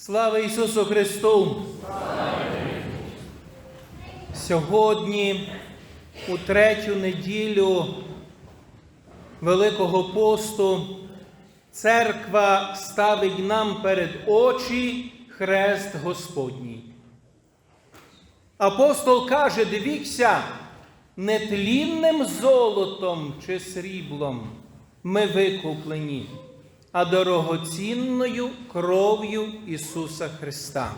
Слава Ісусу Христу! Сьогодні, у третю неділю Великого посту, церква ставить нам перед очі хрест Господній. Апостол каже: дивіться, нетлінним золотом чи сріблом ми викуплені, а дорогоцінною кров'ю Ісуса Христа.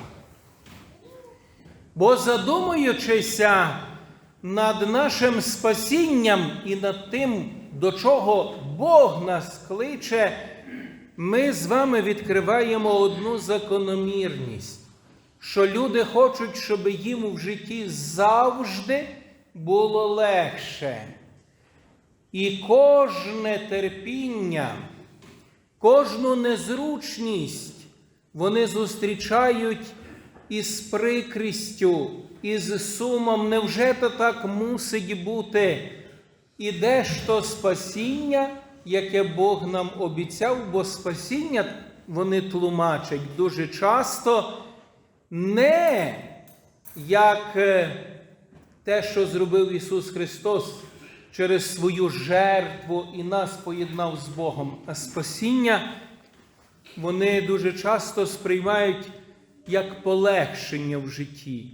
Бо задумуючися над нашим спасінням і над тим, до чого Бог нас кличе, ми з вами відкриваємо одну закономірність, що люди хочуть, щоб їм в житті завжди було легше. І кожне терпіння, кожну незручність вони зустрічають із прикрістю, із сумом. Невже то так мусить бути? І де ж то спасіння, яке Бог нам обіцяв, бо спасіння вони тлумачать дуже часто не як е, те, що зробив Ісус Христос через свою жертву і нас поєднав з Богом, а спасіння вони дуже часто сприймають як полегшення в житті,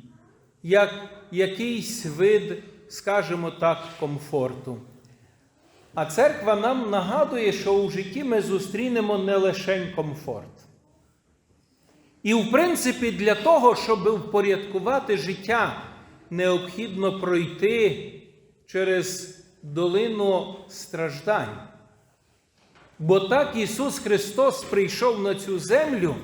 як якийсь вид, скажімо так, комфорту. А церква нам нагадує, що у житті ми зустрінемо не лише комфорт. І, в принципі, для того, щоб впорядкувати життя, необхідно пройти через долину страждань. Бо так Ісус Христос прийшов на цю землю,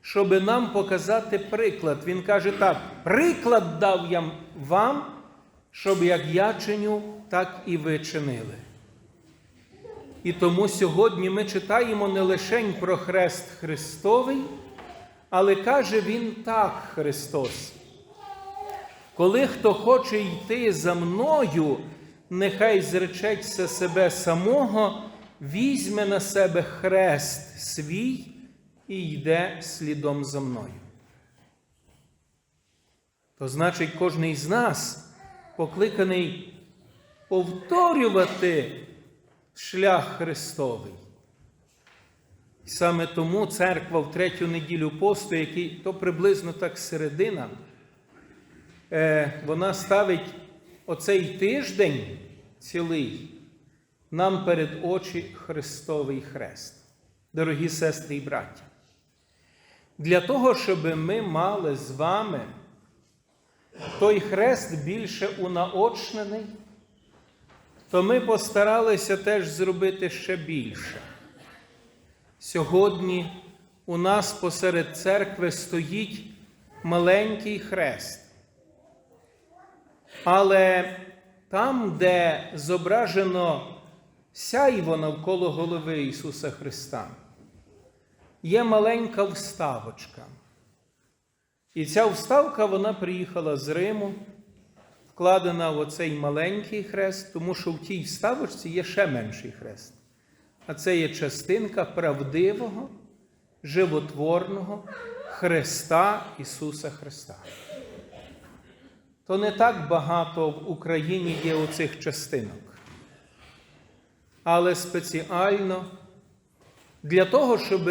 щоб нам показати приклад. Він каже так: приклад дав я вам, щоб як я чиню, так і ви чинили. І тому сьогодні ми читаємо не лише про хрест Христовий, але каже Він так, Христос. Коли хто хоче йти за мною, нехай зречеться себе самого, візьме на себе хрест свій і йде слідом за мною. То значить, кожен із нас покликаний повторювати шлях Христовий. Саме тому церква в третю неділю посту, який то приблизно так середина, е, вона ставить оцей тиждень цілий нам перед очі Христовий Хрест. Дорогі сестри і браття. Для того, щоб ми мали з вами той хрест більше унаочнений, то ми постаралися теж зробити ще більше. Сьогодні у нас посеред церкви стоїть маленький хрест. Але там, де зображено сяйво навколо голови Ісуса Христа, є маленька вставочка. І ця вставка вона приїхала з Риму, вкладена в оцей маленький хрест, тому що в тій вставочці є ще менший хрест. А це є частинка правдивого, животворного Христа Ісуса Христа. То не так багато в Україні є оцих частинок. Але спеціально для того, щоб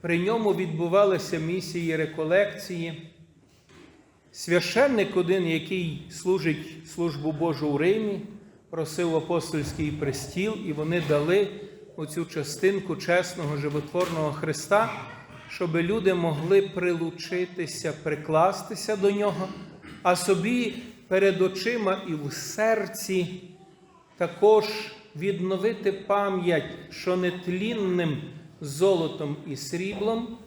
при ньому відбувалися місії реколекції, священник один, який служить службу Божу у Римі, просив апостольський престіл, і вони дали оцю частинку чесного животворного Христа, щоб люди могли прилучитися, прикластися до нього, а собі перед очима і в серці також відновити пам'ять, що нетлінним золотом і сріблом,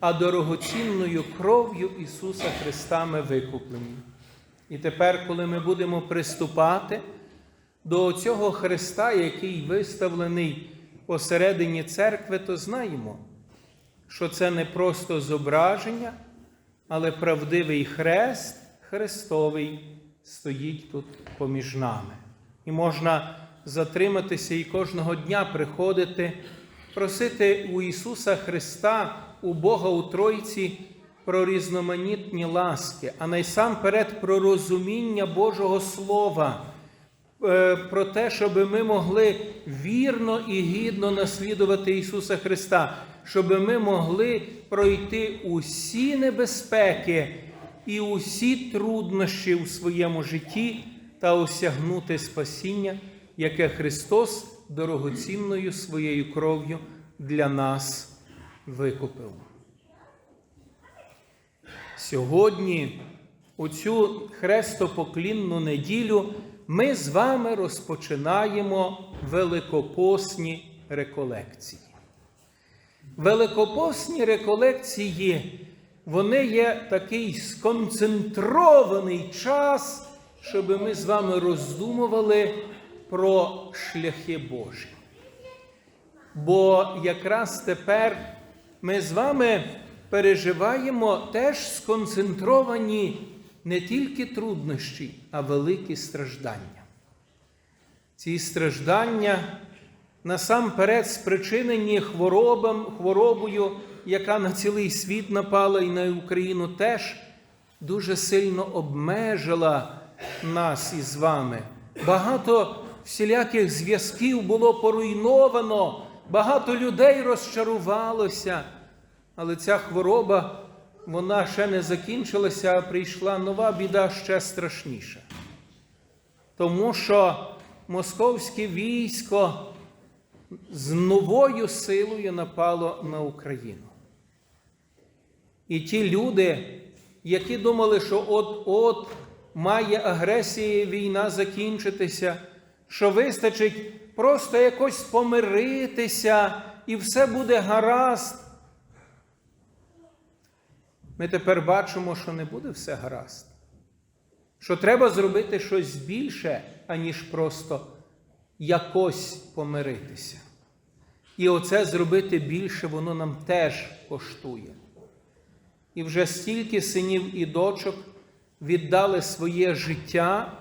а дорогоцінною кров'ю Ісуса Христа ми викуплені. І тепер, коли ми будемо приступати до цього Христа, який виставлений посередині церкви, то знаємо, що це не просто зображення, але правдивий хрест Христовий стоїть тут поміж нами. І можна затриматися і кожного дня приходити, просити у Ісуса Христа у Бога у Тройці про різноманітні ласки, а найсамперед про розуміння Божого Слова, е, про те, щоб ми могли вірно і гідно наслідувати Ісуса Христа, щоб ми могли пройти усі небезпеки і усі труднощі у своєму житті та осягнути спасіння, яке Христос дорогоцінною своєю кров'ю для нас викупив. Сьогодні, у цю хрестопоклінну неділю, ми з вами розпочинаємо великопосні реколекції. Великопосні реколекції, вони є такий сконцентрований час, щоб ми з вами роздумували про шляхи Божі. Бо якраз тепер ми з вами переживаємо теж сконцентровані не тільки труднощі, а великі страждання. Ці страждання насамперед спричинені хворобам, хворобою, яка на цілий світ напала і на Україну теж дуже сильно обмежила нас із вами. Багато всіляких зв'язків було поруйновано, багато людей розчарувалося. Але ця хвороба, вона ще не закінчилася, а прийшла нова біда ще страшніша. Тому що московське військо з новою силою напало на Україну. І ті люди, які думали, що от-от має агресія, війна закінчитися, що вистачить просто якось помиритися і все буде гаразд. Ми тепер бачимо, що не буде все гаразд. Що треба зробити щось більше, аніж просто якось помиритися. І оце зробити більше, воно нам теж коштує. І вже стільки синів і дочок віддали своє життя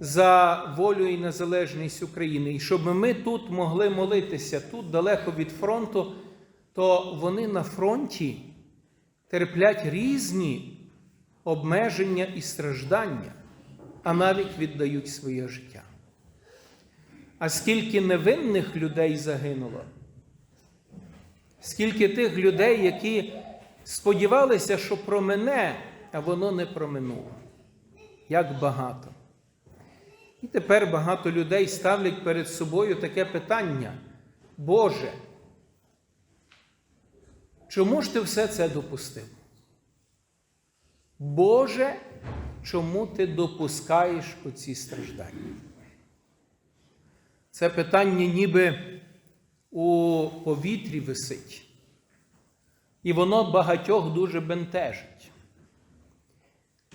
за волю і незалежність України. І щоб ми тут могли молитися, тут далеко від фронту, то вони на фронті терплять різні обмеження і страждання, а навіть віддають своє життя. А скільки невинних людей загинуло, скільки тих людей, які сподівалися, що промене, а воно не проминуло. Як багато. І тепер багато людей ставлять перед собою таке питання: Боже, чому ж ти все це допустив? Боже, чому ти допускаєш оці страждання? Це питання ніби у повітрі висить. І воно багатьох дуже бентежить.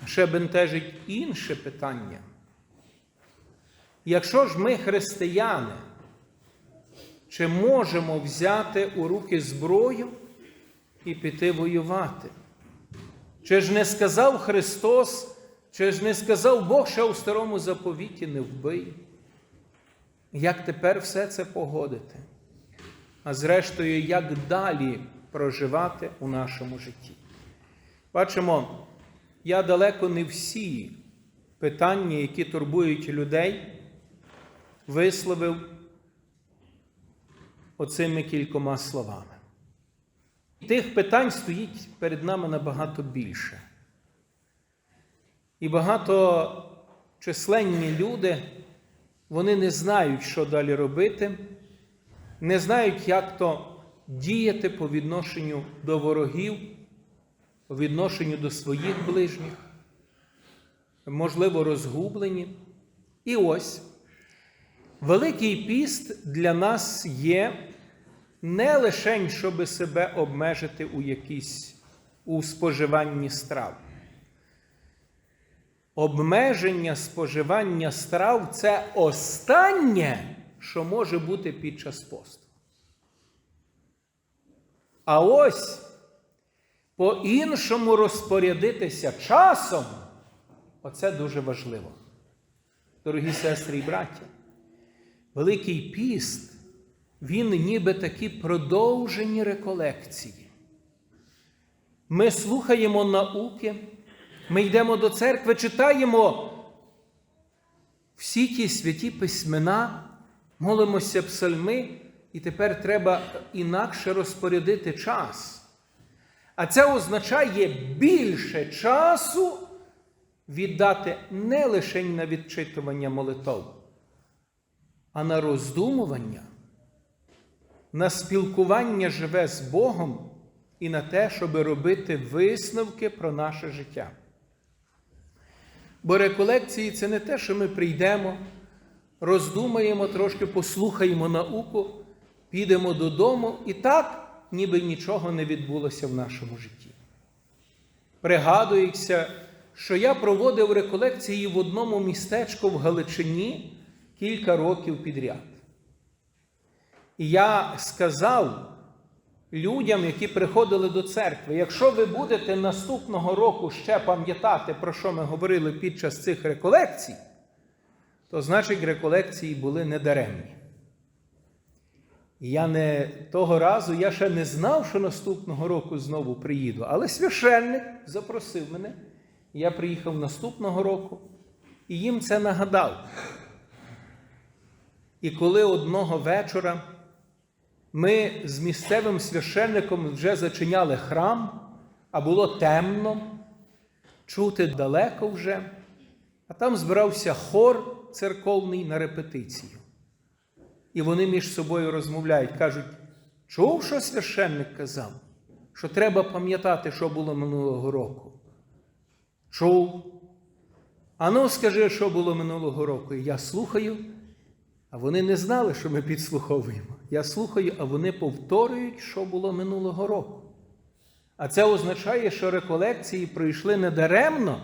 Ще бентежить інше питання. Якщо ж ми християни, чи можемо взяти у руки зброю і піти воювати? Чи ж не сказав Христос, чи ж не сказав Бог ще у старому заповіті не вбий? Як тепер все це погодити? А зрештою, як далі проживати у нашому житті? Бачимо, я далеко не всі питання, які турбують людей, висловив оцими кількома словами. Тих питань стоїть перед нами набагато більше. І багато численні люди, вони не знають, що далі робити, не знають, як то діяти по відношенню до ворогів, по відношенню до своїх ближніх, можливо, розгублені. І ось Великий піст для нас є не лише, щоб себе обмежити у якійсь у споживанні страв. Обмеження споживання страв це останнє, що може бути під час посту. А ось по-іншому розпорядитися часом оце дуже важливо. Дорогі сестри і браття. Великий піст, він ніби такі продовжені реколекції. Ми слухаємо науки, ми йдемо до церкви, читаємо всі ті святі письмена, молимося псальми, і тепер треба інакше розпорядити час. А це означає більше часу віддати не лише на відчитування молитов, а на роздумування, на спілкування живе з Богом і на те, щоб робити висновки про наше життя. Бо реколекції це не те, що ми прийдемо, роздумаємо трошки, послухаємо науку, підемо додому і так, ніби нічого не відбулося в нашому житті. Пригадується, що я проводив реколекції в одному містечку в Галичині кілька років підряд. І я сказав людям, які приходили до церкви, якщо ви будете наступного року ще пам'ятати, про що ми говорили під час цих реколекцій, то значить реколекції були недаремні. Я не того разу я ще не знав, що наступного року знову приїду, але священник запросив мене. Я приїхав наступного року і їм це нагадав. І коли одного вечора ми з місцевим священником вже зачиняли храм, а було темно, чути далеко вже, а там збирався хор церковний на репетицію. І вони між собою розмовляють, кажуть, чув, що священник казав, що треба пам'ятати, що було минулого року. Чув. А ну скажи, що було минулого року. І я слухаю, а вони не знали, що ми підслуховуємо. Я слухаю, а вони повторюють, що було минулого року. А це означає, що реколекції пройшли недаремно,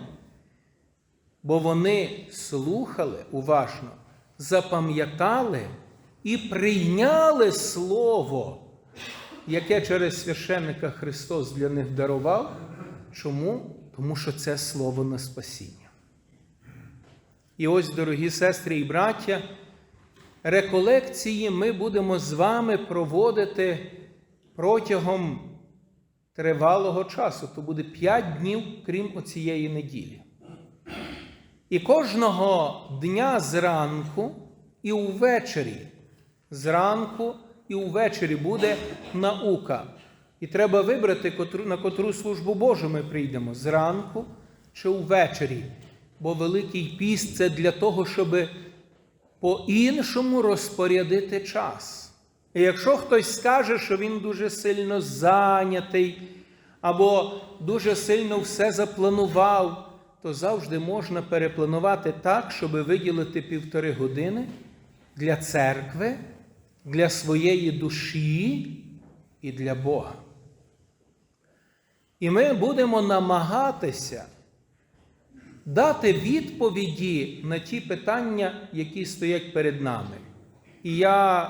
бо вони слухали уважно, запам'ятали і прийняли Слово, яке через священника Христос для них дарував. Чому? Тому що це Слово на спасіння. І ось, дорогі сестри і браття, реколекції ми будемо з вами проводити протягом тривалого часу. То буде 5 днів, крім оцієї неділі. І кожного дня зранку і увечері, зранку і увечері буде наука. І треба вибрати, на котру службу Божу ми прийдемо зранку чи увечері. Бо Великий піст це для того, щоб по-іншому розпорядити час. І якщо хтось скаже, що він дуже сильно зайнятий, або дуже сильно все запланував, то завжди можна перепланувати так, щоб виділити півтори години для церкви, для своєї душі і для Бога. І ми будемо намагатися дати відповіді на ті питання, які стоять перед нами. І я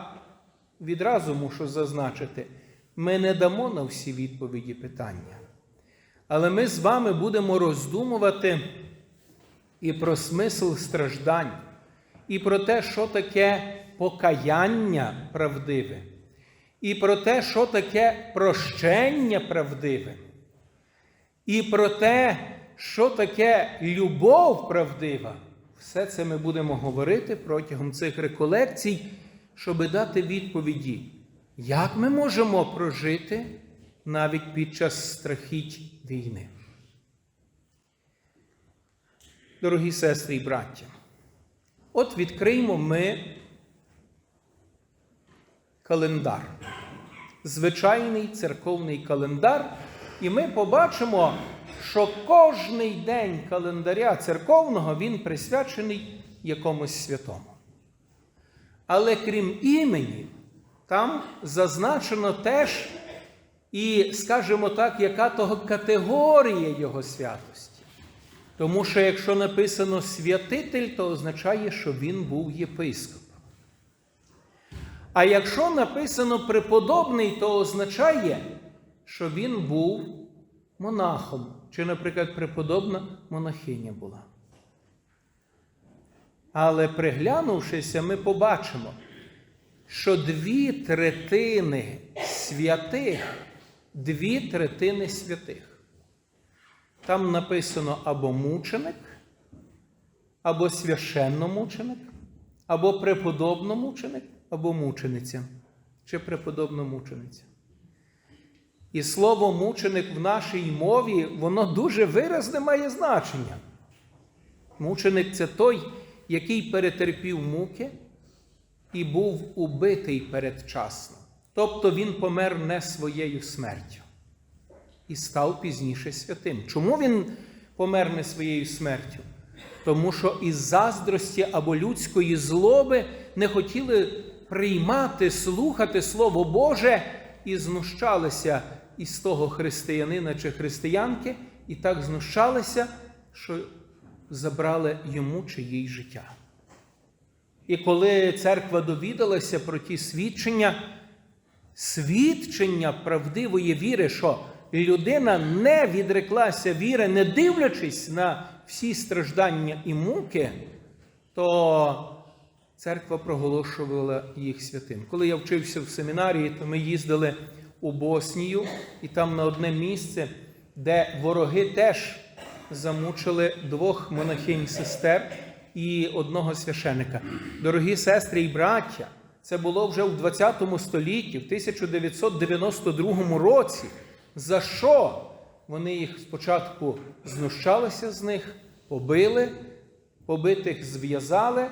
відразу мушу зазначити, ми не дамо на всі відповіді питання. Але ми з вами будемо роздумувати і про смисл страждань, і про те, що таке покаяння правдиве, і про те, що таке прощення правдиве, і про те, що таке любов правдива. Все це ми будемо говорити протягом цих реколекцій, щоб дати відповіді, як ми можемо прожити навіть під час страхіть війни. Дорогі сестри і браття, от відкриємо ми календар, звичайний церковний календар, і ми побачимо, що кожний день календаря церковного він присвячений якомусь святому. Але крім імені, там зазначено теж і, скажімо так, яка того категорія його святості. Тому що якщо написано святитель, то означає, що він був єпископ. А якщо написано преподобний, то означає, що він був монахом, чи, наприклад, преподобна монахиня була. Але приглянувшися, ми побачимо, що дві третини святих, дві третини святих Там написано або мученик, або священномученик, або преподобномученик, або мучениця, чи преподобномучениця. І слово мученик в нашій мові, воно дуже виразне має значення. Мученик це той, який перетерпів муки і був убитий передчасно. Тобто він помер не своєю смертю і став пізніше святим. Чому він помер не своєю смертю? Тому що із заздрості або людської злоби не хотіли приймати, слухати Слово Боже і знущалися із того християнина чи християнки, і так знущалися, що забрали йому чи їй життя. І коли церква довідалася про ті свідчення, свідчення правдивої віри, що людина не відреклася віри, не дивлячись на всі страждання і муки, то церква проголошувала їх святим. Коли я вчився в семінарії, то ми їздили у Боснію, і там на одне місце, де вороги теж замучили двох монахинь-сестер і одного священика. Дорогі сестри і браття, це було вже у 20 столітті, в 1992 році. За що? Вони їх спочатку знущалися з них, побили, побитих зв'язали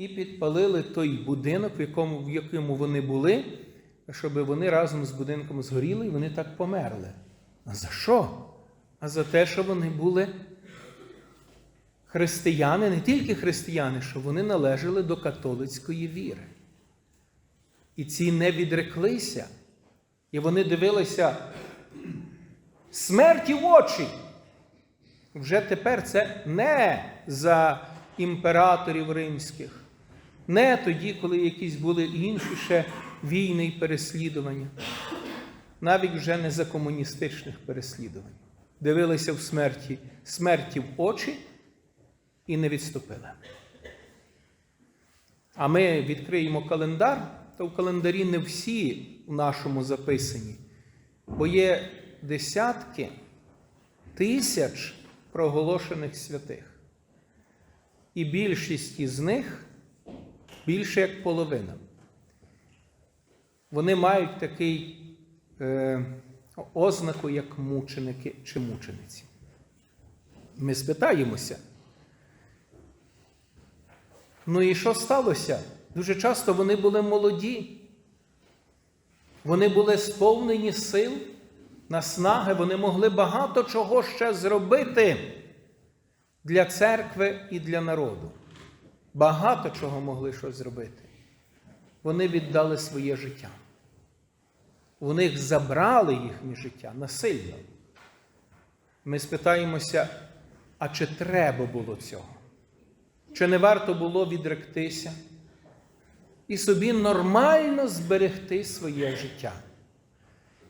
і підпалили той будинок, в якому, в якому вони були, щоб вони разом з будинком згоріли, і вони так померли. А за що? А за те, що вони були християни, не тільки християни, що вони належали до католицької віри. І ці не відреклися. І вони дивилися смерті в очі. Вже тепер це не за імператорів римських, не тоді, коли якісь були інші ще війни і переслідування, навіть вже не за комуністичних переслідувань. Дивилися в смерті, смерті в очі і не відступили. А ми відкриємо календар, то в календарі не всі у нашому записані, бо є десятки тисяч проголошених святих. І більшість із них більше як половина. Вони мають такий е, ознаку, як мученики чи мучениці. Ми спитаємося. Ну і що сталося? Дуже часто вони були молоді, вони були сповнені сил, наснаги, вони могли багато чого ще зробити для церкви і для народу. Багато чого могли щось зробити. Вони віддали своє життя. У них забрали їхнє життя насильно. Ми спитаємося, а чи треба було цього? Чи не варто було відректися і собі нормально зберегти своє життя?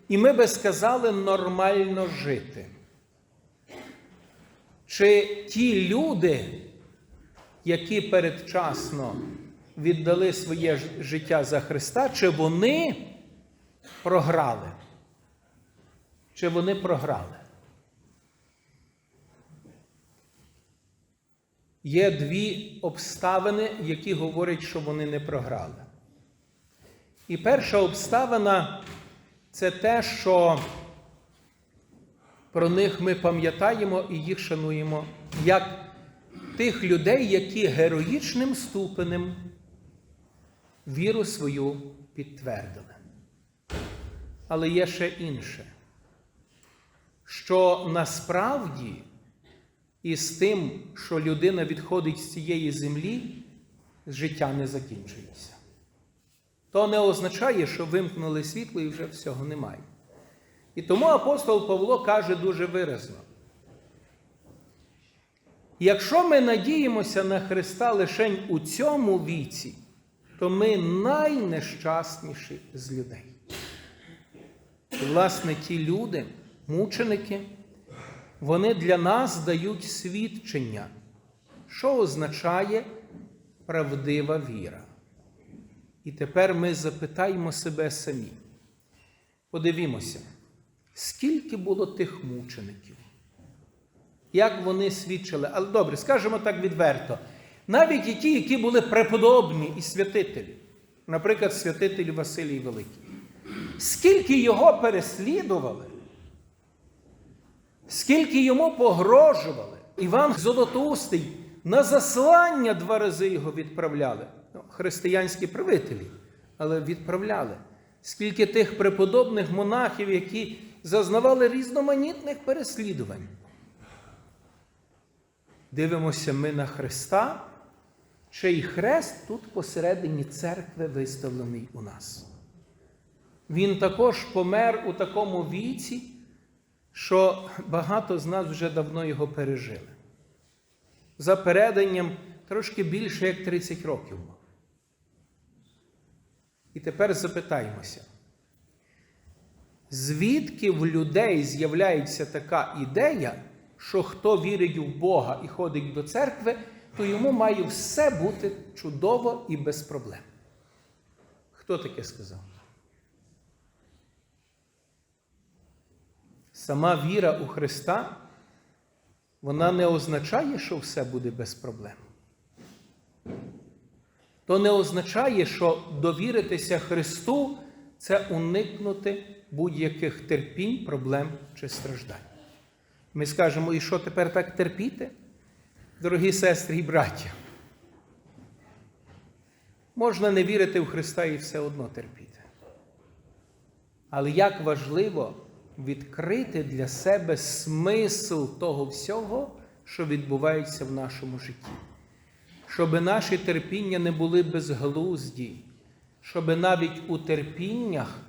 І ми би сказали нормально жити. Чи ті люди, які передчасно віддали своє життя за Христа, чи вони програли? Чи вони програли? Є дві обставини, які говорять, що вони не програли. І перша обставина це те, що про них ми пам'ятаємо і їх шануємо як тих людей, які героїчним ступенем віру свою підтвердили. Але є ще інше, що насправді із тим, що людина відходить з цієї землі, життя не закінчується. То не означає, що вимкнули світло і вже всього немає. І тому апостол Павло каже дуже виразно: якщо ми надіємося на Христа лише у цьому віці, то ми найнещасніші з людей. І, власне, ті люди, мученики, вони для нас дають свідчення, що означає правдива віра. І тепер ми запитаємо себе самі. Подивімося, скільки було тих мучеників? Як вони свідчили. Але добре, скажемо так відверто. Навіть і ті, які були преподобні і святителі, наприклад, святитель Василій Великий, скільки його переслідували, скільки йому погрожували, Іван Золотоустий на заслання два рази його відправляли. Ну, християнські правителі, але відправляли. Скільки тих преподобних монахів, які зазнавали різноманітних переслідувань. Дивимося ми на Христа, чий хрест тут посередині церкви виставлений у нас. Він також помер у такому віці, що багато з нас вже давно його пережили. За переданням трошки більше як 30 років. мав. І тепер запитаємося, звідки в людей з'являється така ідея, що хто вірить в Бога і ходить до церкви, то йому має все бути чудово і без проблем. Хто таке сказав? Сама віра у Христа, вона не означає, що все буде без проблем. То не означає, що довіритися Христу це уникнути будь-яких терпінь, проблем чи страждань. Ми скажемо, і що тепер так терпіти? Дорогі сестри і браття, можна не вірити в Христа і все одно терпіти. Але як важливо відкрити для себе смисл того всього, що відбувається в нашому житті. Щоб наші терпіння не були безглузді, щоб навіть у терпіннях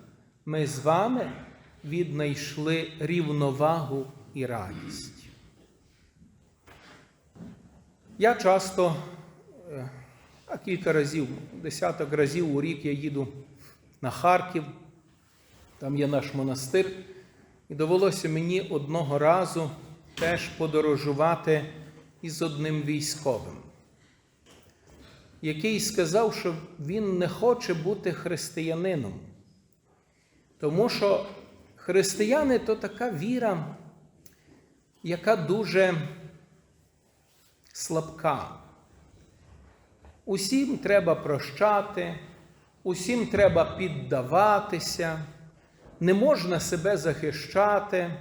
ми з вами віднайшли рівновагу і радість. Я часто, е, а кілька разів, десяток разів у рік я їду на Харків, там є наш монастир, і довелося мені одного разу теж подорожувати із одним військовим, який сказав, що він не хоче бути християнином, тому що християни то така віра, яка дуже слабка. Усім треба прощати, усім треба піддаватися, не можна себе захищати.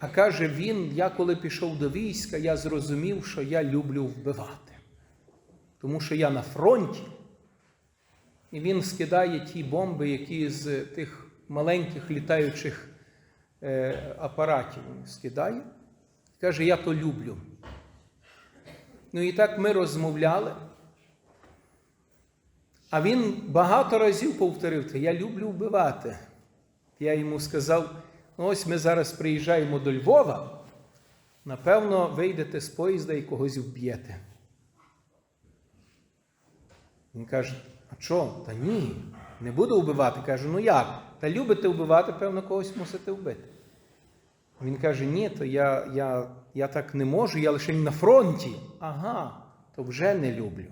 А каже він: я коли пішов до війська, я зрозумів, що я люблю вбивати. Тому що я на фронті, і він скидає ті бомби, які з тих маленьких літаючих е, апаратів скидає. Каже, я то люблю. Ну і так ми розмовляли. А він багато разів повторив це, я люблю вбивати. Я йому сказав: ну ось ми зараз приїжджаємо до Львова, напевно, вийдете з поїзда і когось вб'єте. Він каже, а що? Та ні, не буду вбивати. Каже, ну як? Та любите вбивати, певно, когось мусите вбити. Він каже, ні, то я, я, я так не можу, я лише на фронті. Ага, то вже не люблю.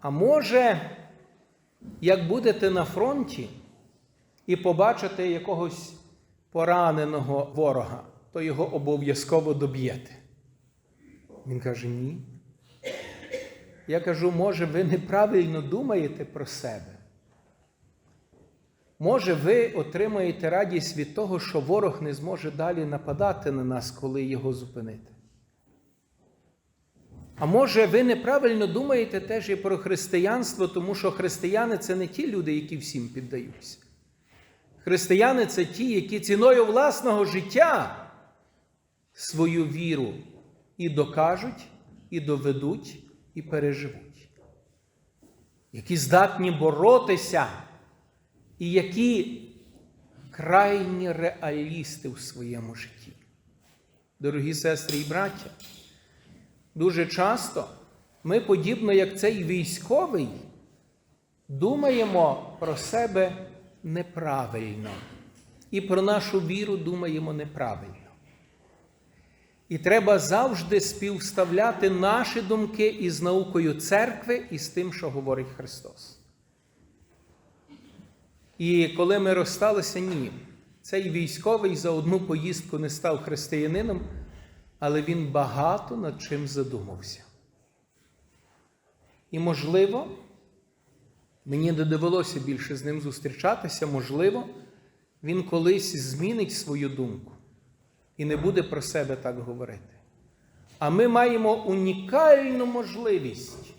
А може, як будете на фронті і побачите якогось пораненого ворога, то його обов'язково доб'єте. Він каже, ні. Я кажу, може, ви неправильно думаєте про себе. Може, ви отримаєте радість від того, що ворог не зможе далі нападати на нас, коли його зупинити. А може, ви неправильно думаєте теж і про християнство, тому що християни це не ті люди, які всім піддаються. Християни це ті, які ціною власного життя свою віру і докажуть, і доведуть, і переживуть, які здатні боротися, і які крайні реалісти у своєму житті. Дорогі сестри і браття, дуже часто ми, подібно як цей військовий, думаємо про себе неправильно і про нашу віру думаємо неправильно. І треба завжди співставляти наші думки із наукою церкви і з тим, що говорить Христос. І коли ми розсталися, ні. Цей військовий за одну поїздку не став християнином, але він багато над чим задумався. І, можливо, мені не довелося більше з ним зустрічатися, можливо, він колись змінить свою думку і не буде про себе так говорити. А ми маємо унікальну можливість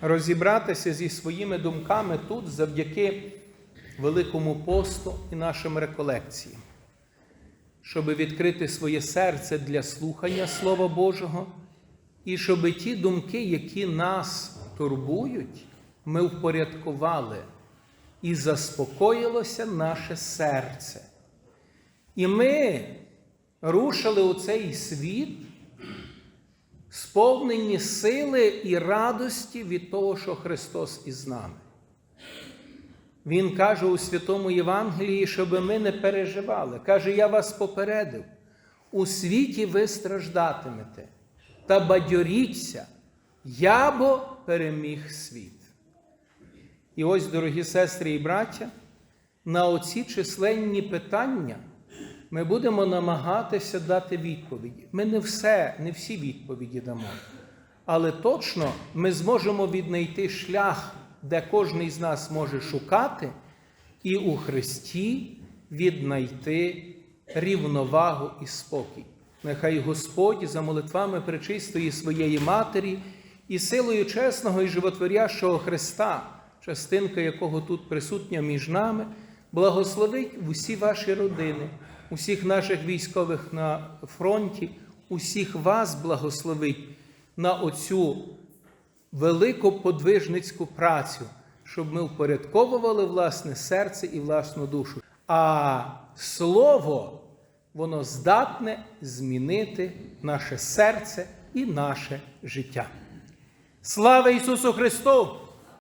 розібратися зі своїми думками тут завдяки Великому посту і нашим реколекціям, щоб відкрити своє серце для слухання Слова Божого, і щоб ті думки, які нас турбують, ми впорядкували і заспокоїлося наше серце. І ми рушили у цей світ, сповнені сили і радості від того, що Христос із нами. Він каже у Святому Євангелії, щоб ми не переживали. Каже, я вас попередив, у світі ви страждатимете, та бадьоріться, я бо переміг світ. І ось, дорогі сестри і браття, на оці численні питання ми будемо намагатися дати відповіді. Ми не все, не всі відповіді дамо. Але точно ми зможемо віднайти шлях, де кожен з нас може шукати, і у Христі віднайти рівновагу і спокій. Нехай Господь за молитвами пречистої своєї Матері і силою чесного і животворящого Христа, частинка якого тут присутня між нами, благословить усі ваші родини, усіх наших військових на фронті, усіх вас благословить на оцю велику подвижницьку працю, щоб ми впорядковували власне серце і власну душу. А слово, воно здатне змінити наше серце і наше життя. Слава Ісусу Христу!